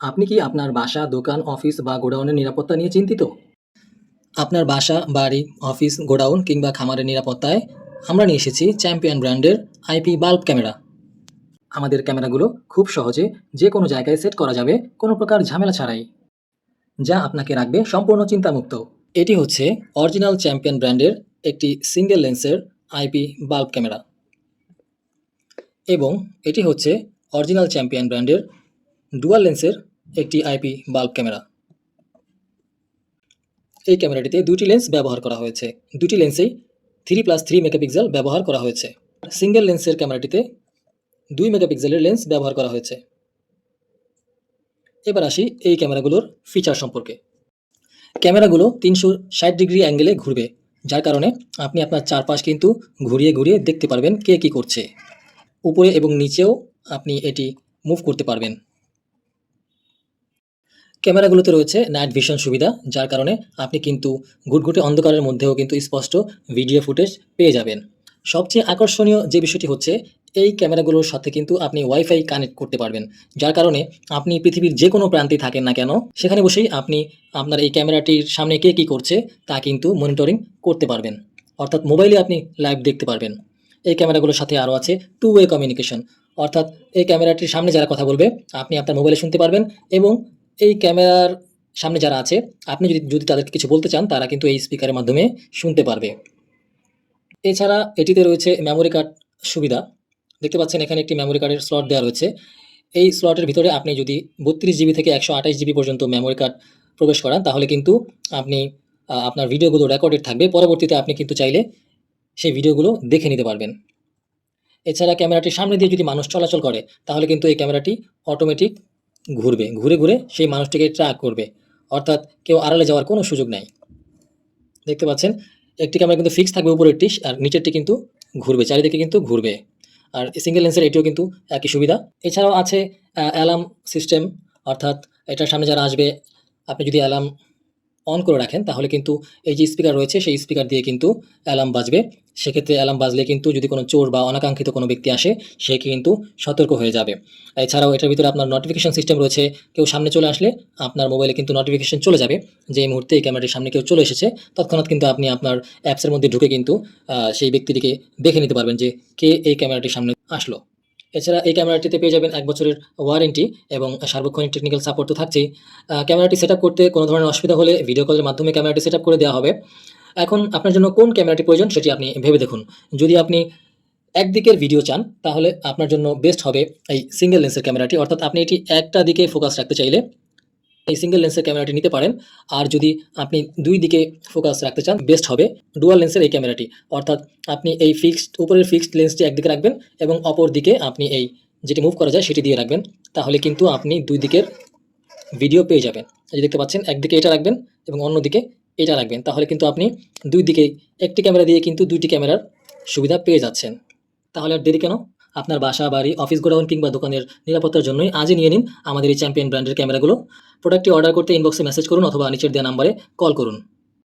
আপনি কি আপনার বাসা, দোকান, অফিস বা গোডাউনের নিরাপত্তা নিয়ে চিন্তিত? আপনার বাসা, বাড়ি, অফিস, গোডাউন কিংবা খামারের নিরাপত্তায় আমরা নিয়ে এসেছি চ্যাম্পিয়ন ব্র্যান্ডের আইপি বাল্ব ক্যামেরা। আমাদের ক্যামেরাগুলো খুব সহজে যে কোনো জায়গায় সেট করা যাবে কোনো প্রকার ঝামেলা ছাড়াই যা আপনাকে রাখবে সম্পূর্ণ চিন্তামুক্ত এটি হচ্ছে অরিজিনাল চ্যাম্পিয়ন ব্র্যান্ডের একটি সিঙ্গেল লেন্সের আইপি বাল্ব ক্যামেরা এবং এটি হচ্ছে অরিজিনাল চ্যাম্পিয়ন ব্র্যান্ডের ডুয়াল লেন্সের একটি আইপি বাল্ব ক্যামেরা এই ক্যামেরাটিতে দুটি লেন্স ব্যবহার করা হয়েছে। দুটি লেন্সেই থ্রি প্লাস থ্রি মেগাপিক্সেল ব্যবহার করা হয়েছে। সিঙ্গেল লেন্সের ক্যামেরাটিতে দুই মেগাপিক্সেলের লেন্স ব্যবহার করা হয়েছে। এবার আসি এই ক্যামেরাগুলোর ফিচার সম্পর্কে। ক্যামেরাগুলো তিনশো ষাট ডিগ্রি অ্যাঙ্গেলে ঘুরবে, যার কারণে আপনি আপনার চারপাশ কিন্তু ঘুরিয়ে ঘুরিয়ে দেখতে পারবেন কে কী করছে। উপরে এবং নিচেও আপনি এটি মুভ করতে পারবেন। ক্যামেরাগুলোতে রয়েছে নাইট ভিশন সুবিধা, যার কারণে আপনি কিন্তু ঘুটঘুটে অন্ধকারের মধ্যেও কিন্তু স্পষ্ট ভিডিও ফুটেজ পেয়ে যাবেন। সবচেয়ে আকর্ষণীয় যে বিষয়টি হচ্ছে, এই ক্যামেরাগুলোর সাথে কিন্তু আপনি ওয়াইফাই কানেক্ট করতে পারবেন, যার কারণে আপনি পৃথিবীর যে কোনো প্রান্তে থাকেন না কেন, সেখানে বসেই আপনি আপনার এই ক্যামেরাটির সামনে কে কী করছে তা কিন্তু মনিটরিং করতে পারবেন। অর্থাৎ মোবাইলে আপনি লাইভ দেখতে পারবেন। এই ক্যামেরাগুলোর সাথে আরও আছে টু ওয়ে কমিউনিকেশন অর্থাৎ এই ক্যামেরাটির সামনে যারা কথা বলবে, আপনি আপনার মোবাইলে শুনতে পারবেন এবং এই ক্যামেরার সামনে যারা আছে, আপনি যদি যদি তাদেরকে কিছু বলতে চান, তারা কিন্তু এই স্পিকারের মাধ্যমে শুনতে পারবে। এছাড়া এটিতে রয়েছে মেমোরি কার্ড সুবিধা। দেখতে পাচ্ছেন এখানে একটি মেমোরি কার্ডের স্লট দেওয়া রয়েছে। এই স্লটের ভিতরে আপনি যদি বত্রিশ জিবি থেকে একশো আঠাশ জিবি পর্যন্ত মেমোরি কার্ড প্রবেশ করান, তাহলে কিন্তু আপনি আপনার ভিডিওগুলো রেকর্ডেড থাকবে। পরবর্তীতে আপনি কিন্তু চাইলে সেই ভিডিওগুলো দেখে নিতে পারবেন। এছাড়া ক্যামেরাটির সামনে দিয়ে যদি মানুষ চলাচল করে, তাহলে কিন্তু এই ক্যামেরাটি অটোমেটিক ঘুরবে, ঘুরে ঘুরে সেই মানুষটিকে ট্র্যাক করবে। অর্থাৎ কেউ আড়ালে যাওয়ার কোনো সুযোগ নাই। দেখতে পাচ্ছেন, একটি ক্যামেরা কিন্তু ফিক্স থাকবে উপরেরটি আর নিচেরটি কিন্তু ঘুরবে, চারিদিকে কিন্তু ঘুরবে। আর সিঙ্গেল লেন্সের এটিও কিন্তু একই সুবিধা। এছাড়াও আছে অ্যালার্ম সিস্টেম অর্থাৎ এটার সামনে যারা আসবে, আপনি যদি অ্যালার্ম অন করে রাখেন, তাহলে কিন্তু এই যে স্পিকার রয়েছে, সেই স্পিকার দিয়ে কিন্তু অ্যালার্ম বাজবে। সেক্ষেত্রে অ্যালার্ম বাজলে কিন্তু যদি কোনো চোর বা অনাকাঙ্ক্ষিত কোনো ব্যক্তি আসে, সে কিন্তু সতর্ক হয়ে যাবে। এছাড়াও এটার ভিতরে আপনার নোটিফিকেশন সিস্টেম রয়েছে, কেউ সামনে চলে আসলে আপনার মোবাইলে কিন্তু নোটিফিকেশন চলে যাবে যে এই মুহূর্তে এই ক্যামেরাটির সামনে কেউ চলে এসেছে। তৎক্ষণাৎ কিন্তু আপনি আপনার অ্যাপসের মধ্যে ঢুকে কিন্তু সেই ব্যক্তিটিকে দেখে নিতে পারবেন যে কে এই ক্যামেরাটির সামনে আসলো। এছাড়া এই ক্যামেরাটিতে পেয়ে যাবেন এক বছরের ওয়ারেন্টি এবং সার্বক্ষণিক টেকনিক্যাল সাপোর্ট তো থাকছেই। ক্যামেরাটি সেট করতে কোনো ধরনের অসুবিধা হলে ভিডিও কলের মাধ্যমে ক্যামেরাটি সেট করে দেওয়া হবে। এখন আপনার জন্য কোন ক্যামেরাটি প্রয়োজন সেটি আপনি ভেবে দেখুন। যদি আপনি একদিকের ভিডিও চান, তাহলে আপনার জন্য বেস্ট হবে এই সিঙ্গেল লেন্সের ক্যামেরাটি। অর্থাৎ আপনি এটি একটা দিকে ফোকাস রাখতে চাইলে এই সিঙ্গেল লেন্সের ক্যামেরাটি নিতে পারেন। আর যদি আপনি দুই দিকে ফোকাস রাখতে চান বেস্ট হবে ডুয়াল লেন্সের এই ক্যামেরাটি অর্থাৎ আপনি এই ফিক্সড উপরের ফিক্সড লেন্সটি একদিকে রাখবেন এবং অপর দিকে আপনি এই যেটি মুভ করা যায় সেটি দিয়ে রাখবেন। তাহলে কিন্তু আপনি দুই দিকের ভিডিও পেয়ে যাবেন। এই দেখতে পাচ্ছেন, একদিকে এটা রাখবেন এবং অন্যদিকে এটা রাখবেন। তাহলে কিন্তু আপনি দুই দিকে একটি ক্যামেরা দিয়ে কিন্তু দুইটি ক্যামেরার সুবিধা পেয়ে যাচ্ছেন। তাহলে আর দেরি কেন? আপনার বাসা, বাড়ি অফিস গোডাউন কিংবা দোকানের নিরাপত্তার জন্যই আজই নিয়ে নিন আমাদের এই চ্যাম্পিয়ন ব্র্যান্ডের ক্যামেরাগুলো। প্রোডাক্টটি অর্ডার করতে ইনবক্সে মেসেজ করুন অথবা নিচের দেওয়া নাম্বারে কল করুন।